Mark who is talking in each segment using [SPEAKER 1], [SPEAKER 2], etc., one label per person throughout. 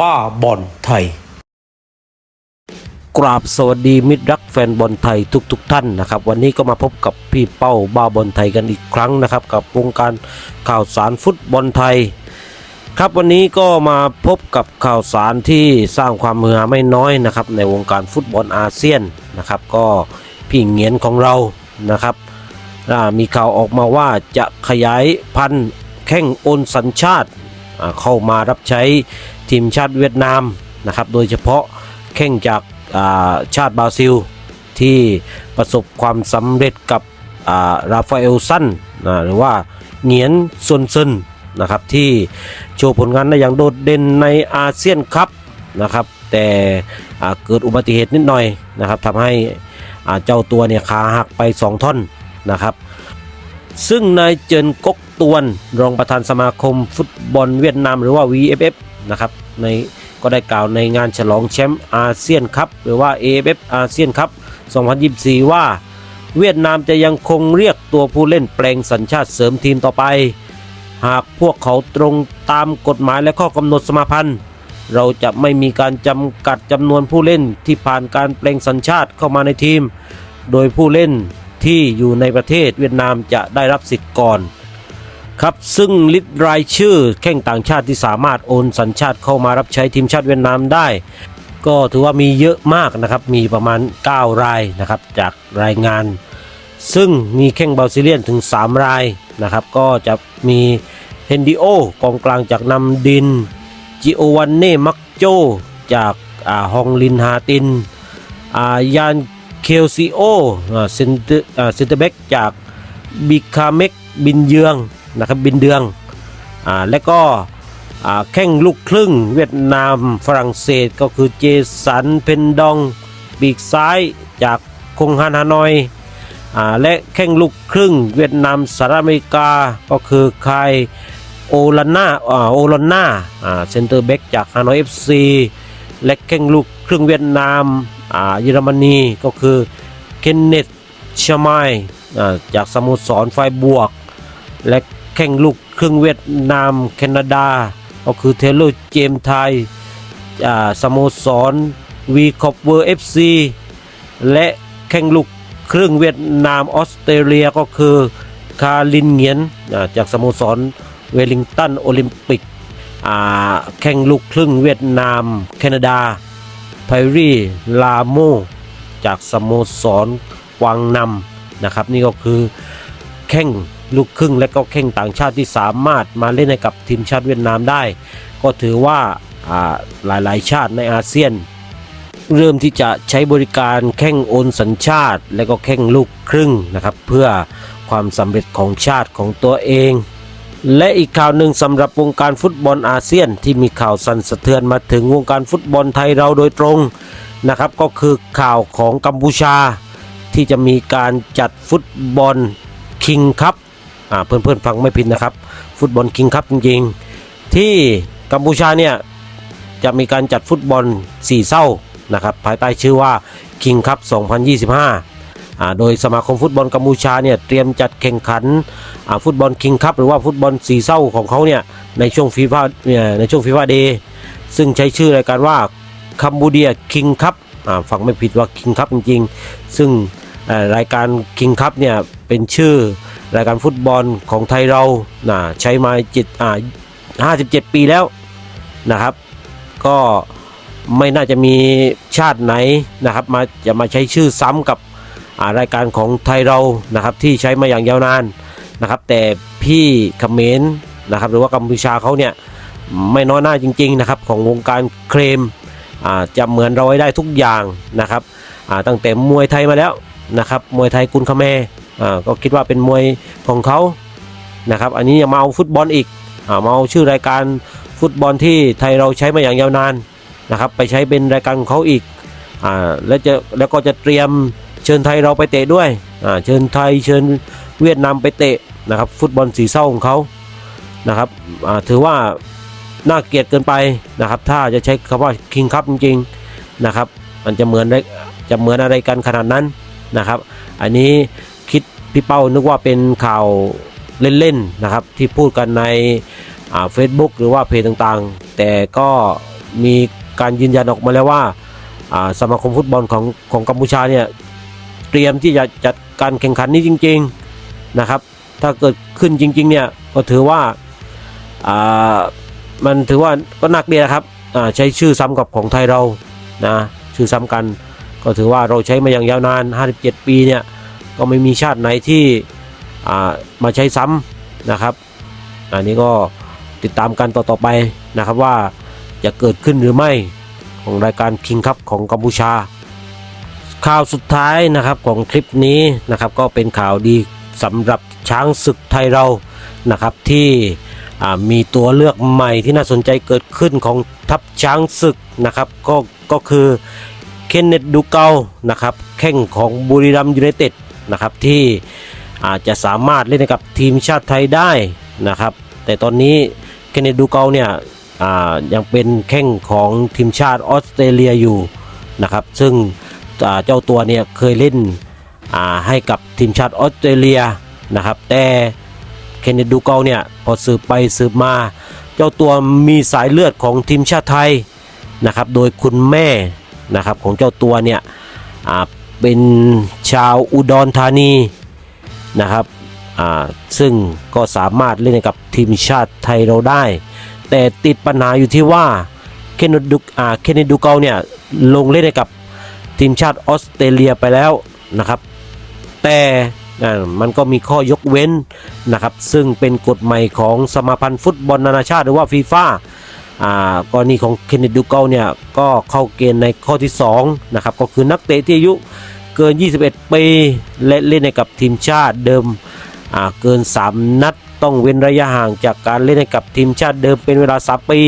[SPEAKER 1] บ้าบอลไทย กราบสวัสดีมิตรรักแฟนบอลไทยทุกๆทท่านนะครับ วันนี้ก็มาพบกับพี่เป้าบ้าบอลไทยกันอีกครั้งนะครับ กับวงการข่าวสารฟุตบอลไทย ครับวันนี้ก็มาพบกับข่าวสารที่สร้างความเมือหาไม่น้อยนะครับ ในวงการฟุตบอลอาเซียนนะครับ ก็พี่เงียนของเรานะครับมีข่าวออกมาว่าจะขยายพันธุ์แข้งโอนสัญชาติเข้ามารับใช้ ทีมชาติเวียดนามนะครับโดยเฉพาะแข้งจากาชาติบราซิล ที่ประสบความสำเร็จกับาราฟาเอลซันอ่าหรือว่าเหงียนซวนซึนนะครับที่โชว์ผลงานได้อย่างโดดเด่นในอาเซียนคัพนะครับ แต่เกิดอุบัติเหตุนิดหน่อยนะครับทำให้เจ้าตัวเนี่ยขาหักไป 2 ท่อนนะครับ ซึ่งนายเจินกกตวนรองประธานสมาคมฟุตบอลเวียดนามหรือว่า VFF นะครับในก็ได้กล่าวในงานฉลองแชมป์อาเซียนคัพหรือว่า AFF อาเซียนคัพ2024 ว่า เวียดนามจะยังคงเรียกตัวผู้เล่นแปลงสัญชาติเสริมทีมต่อไป หากพวกเขาตรงตามกฎหมายและข้อกำหนดสมาพันธ์ เราจะไม่มีการจำกัดจำนวนผู้เล่นที่ผ่านการแปลงสัญชาติเข้ามาในทีม โดยผู้เล่นที่อยู่ในประเทศเวียดนามจะได้รับสิทธิ์ก่อน ครับซึ่งลิสต์รายชื่อแข้งต่างชาติที่สามารถโอนสัญชาติเข้ามารับใช้ทีมชาติเวียดนามได้ ก็ถือว่ามีเยอะมากนะครับ มีประมาณ 9 รายนะครับจากรายงาน ซึ่งมีแข้งบราซิเลียนถึง 3 รายนะครับ ก็จะมีเฮนดิโอกองกลางจากนำดินจิโอวันเน่มักโจจากาฮองลินฮาตินายานเคลซิโอเซนเตอร์เบ็กจากบิคาเมกบินเยือง นะครับบินเดืองอ่าและก็อ่าแข้งลูกครึ่งเวียดนามฝรั่งเศสก็คือเจสันเพนดองปีกซ้ายจากคงฮานฮานอยอ่าและแข้งลูกครึ่งเวียดนามสหรัฐอเมริกาก็คือคายโอลาน่าอ่าโอลาน่าอ่าเซนเตอร์แบ็กจากฮานอยเอฟซีและแข้งลูกครึ่งเวียดนามอ่าเยอรมนีก็คือเคนเนตชมายจากสโมสรไฟบวก และ แข้งลูกครึ่งเวียดนาม แคนาดา ก็คือเทเลอร์เจมไทยสโมสรวีคอปเวอร์เอฟซีและแข้งลูกครึ่งเวียดนามออสเตรเลียก็คือคาลินเงียนจากสโมสรเวลลิงตันโอลิมปิกแข่งลูกครึ่งเวียดนาม แคนาดาไพรีลาโมจากสโมสรกวางนำนะครับ นี่ก็คือแข่ง ลูกครึ่งและก็แข่งต่างชาติที่สามารถมาเล่นให้กับทีมชาติเวียดนามได้ ก็ถือว่าอ่าหลายๆ ชาติในอาเซียน เริ่มที่จะใช้บริการแข่งโอนสัญชาติ และก็แข่งลูกครึ่งนะครับ เพื่อความสำเร็จของชาติของตัวเอง และอีกข่าวหนึ่งสำหรับวงการฟุตบอลอาเซียนที่มีข่าวสั่นสะเทือนมาถึงวงการฟุตบอลไทยเราโดยตรงนะครับก็คือข่าวของกัมพูชา ที่จะมีการจัดฟุตบอลคิงคัพ เพื่อนๆฟังไม่ผิดนะครับ ฟุตบอลคิงคัพจริงๆ ที่กัมพูชาเนี่ยจะมีการจัดฟุตบอลสี่เศร้านะครับภายใต้ชื่อว่าคิงคัพ2025 โดยสมาคมฟุตบอลกัมพูชาเนี่ยเตรียมจัดแข่งขันฟุตบอลคิงคัพหรือว่าฟุตบอลสีเศร้าของเขาเนี่ยในช่วงฟีฟ่าเนี่ยในช่วงฟีฟ่าเดย์ซึ่งใช้ชื่อรายการว่าคัมบูเดียคิงคัพฟังไม่ผิดว่าคิงคัพจริงๆ ซึ่งรายการคิงคัพเนี่ยเป็นชื่อ รายการฟุตบอลของไทยเรานะใช้มาจิตอ่า57ปีแล้วนะครับ ก็ไม่น่าจะมีชาติไหนนะครับมาจะมาใช้ชื่อซ้ำกับอารายการของไทยเรานะครับที่ใช้มาอย่างยาวนานนะครับ แต่พี่เขมรนะครับหรือว่ากัมพูชาเขาเนี่ยไม่น้อยหน้าจริง ๆนะครับ ของวงการเคลมอาจะเหมือนเราไว้ได้ทุกอย่างนะครับอาตั้งแต่มวยไทยมาแล้วนะครับมวยไทยกุนคาแม อ่าก็คิดว่าเป็นมวยของเขานะครับ อันนี้ยังมาเอาฟุตบอลอีกอ่ามาเอาชื่อรายการฟุตบอลที่ไทยเราใช้มาอย่างยาวนานนะครับ ไปใช้เป็นรายการของเขาอีกอ่าแล้วจะแล้วก็จะเตรียมเชิญไทยเราไปเตะด้วยอ่าเชิญไทยเชิญเวียดนามไปเตะนะครับฟุตบอลสีเศร้าของเขานะครับอ่าถือว่าน่าเกลียดเกินไปนะครับ ถ้าจะใช้คำว่าคิงคัพจริงๆนะครับ มันจะเหมือนจะเหมือนอะไรกันขนาดนั้นนะครับ อันนี้ พี่เป้านึกว่าเป็นข่าวเล่นๆนะครับ ที่พูดกันในเฟซบุ๊กหรือว่าเพจต่างๆ แต่ก็มีการยืนยันออกมาแล้วว่าสมาคมฟุตบอลของของกัมพูชาเนี่ยเตรียมที่จะจัดการแข่งขันนี้จริง ๆนะครับ ถ้าเกิดขึ้นจริง ๆ เนี่ยก็ถือว่าามันถือว่าก็หนักดีนะครับใช้ชื่อซ้ำกับของไทยเรานะชื่อซ้ำกัน ก็ถือว่าเราใช้มาอย่างยาวนาน 57 ปีเนี่ย ก็ไม่มีชาติไหนที่อ่ามาใช้ซ้ำนะครับ อันนี้ก็ติดตามกันต่อๆไปนะครับว่าจะเกิดขึ้นหรือไม่ของรายการคิงคัพของกัมพูชา ข่าวสุดท้ายนะครับของคลิปนี้นะครับก็เป็นข่าวดีสำหรับช้างศึกไทยเรานะครับที่อ่ามีตัวเลือกใหม่ที่น่าสนใจเกิดขึ้นของทัพช้างศึกนะครับก็ก็คือเคนเนตดูเกานะครับแข้งของบุรีรัมย์ยูไนเต็ด นะครับที่อาจจะสามารถเล่นกับทีมชาติไทยได้นะครับ แต่ตอนนี้เคนเนตดูเกาเนี่ยยังเป็นแข้งของทีมชาติออสเตรเลียอยู่นะครับ ซึ่งเจ้าตัวเนี่ยเคยเล่นให้กับทีมชาติออสเตรเลียนะครับ แต่เคนเนตดูเกาเนี่ยพอสืบไปสืบมา เจ้าตัวมีสายเลือดของทีมชาติไทยนะครับ โดยคุณแม่นะครับของเจ้าตัวเนี่ย เป็นชาวอุดรธานีนะครับอ่าซึ่งก็สามารถเล่นกับทีมชาติไทยเราได้ แต่ติดปัญหาอยู่ที่ว่าเคนดูอ่าเคนดูเกาเนี่ยลงเล่นกับทีมชาติออสเตรเลียไปแล้วนะครับ แต่อ่ามันก็มีข้อยกเว้นนะครับ ซึ่งเป็นกฎใหม่ของสมาพันธ์ฟุตบอลนานาชาติหรือว่าฟีฟ่าอ่ากรณีของเคนเนดูเกาเนี่ยก็เข้าเกณฑ์ในข้อที่2นะครับก็คือนักเตะที่อายุ เกิน 21 ปีและเล่นให้กับทีมชาติเดิมเกิน 3 นัดต้องเว้นระยะห่างจากการเล่นให้กับทีมชาติเดิมเป็นเวลา 3 ปี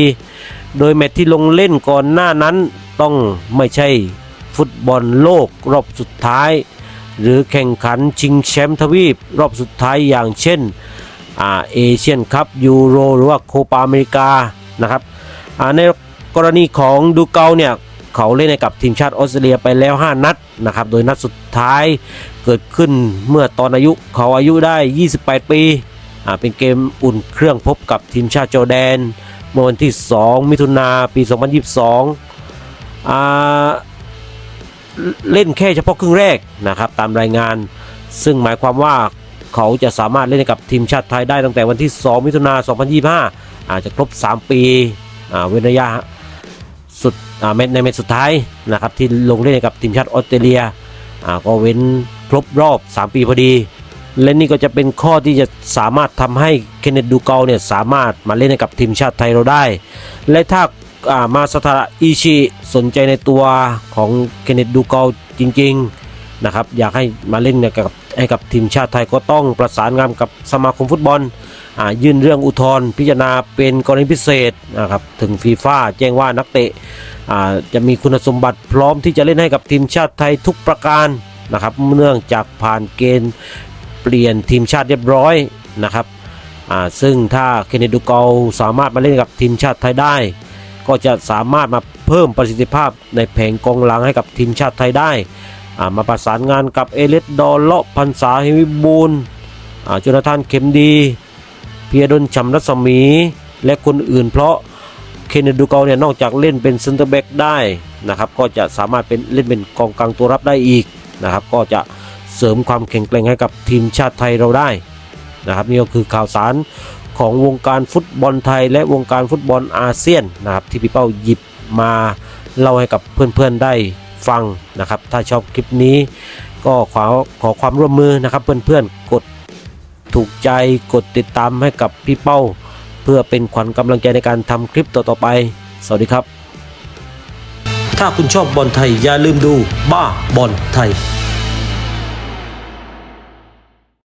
[SPEAKER 1] โดยแมตช์ที่ลงเล่นก่อนหน้านั้นต้องไม่ใช่ฟุตบอลโลกรอบสุดท้าย หรือแข่งขันชิงแชมป์ทวีปรอบสุดท้ายอย่างเช่นอาเอเชียนคัพยูโรหรือว่าโคปาอเมริกานะครับในกรณีของดูเกาเนี่ย เขาเล่นให้กับทีมชาติออสเตรเลียไปแล้ว 5 นัดนะครับ โดยนัดสุดท้ายเกิดขึ้นเมื่อตอนอายุเขาอายุได้ 28 ปีอ่าเป็นเกมอุ่นเครื่องพบกับทีมชาติจอร์แดนเมื่อวันที่ 2 มิถุนาปี 2022อ่าเล่นแค่เฉพาะครึ่งแรกนะครับตามรายงาน ซึ่งหมายความว่าเขาจะสามารถเล่นกับทีมชาติไทยได้ตั้งแต่วันที่ 2 มิถุนายน2025 อาจจะครบ 3 ปีอ่าเว้นระยะ สุดเมตช์ในเมตช์สุดท้ายนะครับที่ลงเล่นกับทีมชาติออสเตรเลียก็เว้นครบรอบ 3 ปีพอดี และนี่ก็จะเป็นข้อที่จะสามารถทำให้เคนเนตดูเกาเนี่ยสามารถมาเล่นกับทีมชาติไทยเราได้ และถ้าามาสตาระอิชิสนใจในตัวของเคนเนตดูเกาจริงๆนะครับอยากให้มาเล่นเนี่ยกับให้กับทีมชาติไทยก็ต้องประสานงานกับสมาคมฟุตบอล ยื่นเรื่องอุทธรณ์พิจารณาเป็นกรณีพิเศษนะครับถึงฟีฟ่าแจ้งว่านักเตะจะมีคุณสมบัติพร้อมที่จะเล่นให้กับทีมชาติไทยทุกประการนะครับเนื่องจากผ่านเกณฑ์เปลี่ยนทีมชาติเรียบร้อยนะครับซึ่งถ้าเคนเนดูเกาสามารถมาเล่นกับทีมชาติไทยได้ ก็จะสามารถมาเพิ่มประสิทธิภาพในแผงกองหลังให้กับทีมชาติไทยได้มาประสานงานกับเอเลสดอลเลาะพันษาเฮวิบูลย์อ่าโจนาธานเข็มดี เพียดนชำรัศมี และคนอื่น เพราะเคนเนดูเกาเนี่ยนอกจากเล่นเป็นเซนเตอร์แบ็กได้นะครับก็จะสามารถเป็นเล่นเป็นกองกลางตัวรับได้อีกนะครับก็จะเสริมความแข็งแกร่งให้กับทีมชาติไทยเราได้นะครับนี่ก็คือข่าวสารของวงการฟุตบอลไทย และวงการฟุตบอลอาเซียนนะครับที่พี่เป้าหยิบมาเล่าให้กับเพื่อนๆได้ฟังนะครับถ้าชอบคลิปนี้ก็ขอขอความร่วมมือนะครับเพื่อนๆกด ถูกใจกดติดตามให้กับพี่เป้า เพื่อเป็นขวัญกำลังใจในการทำคลิปต่อๆไป สวัสดีครับ ถ้าคุณชอบบอลไทยอย่าลืมดูบ้าบอลไทย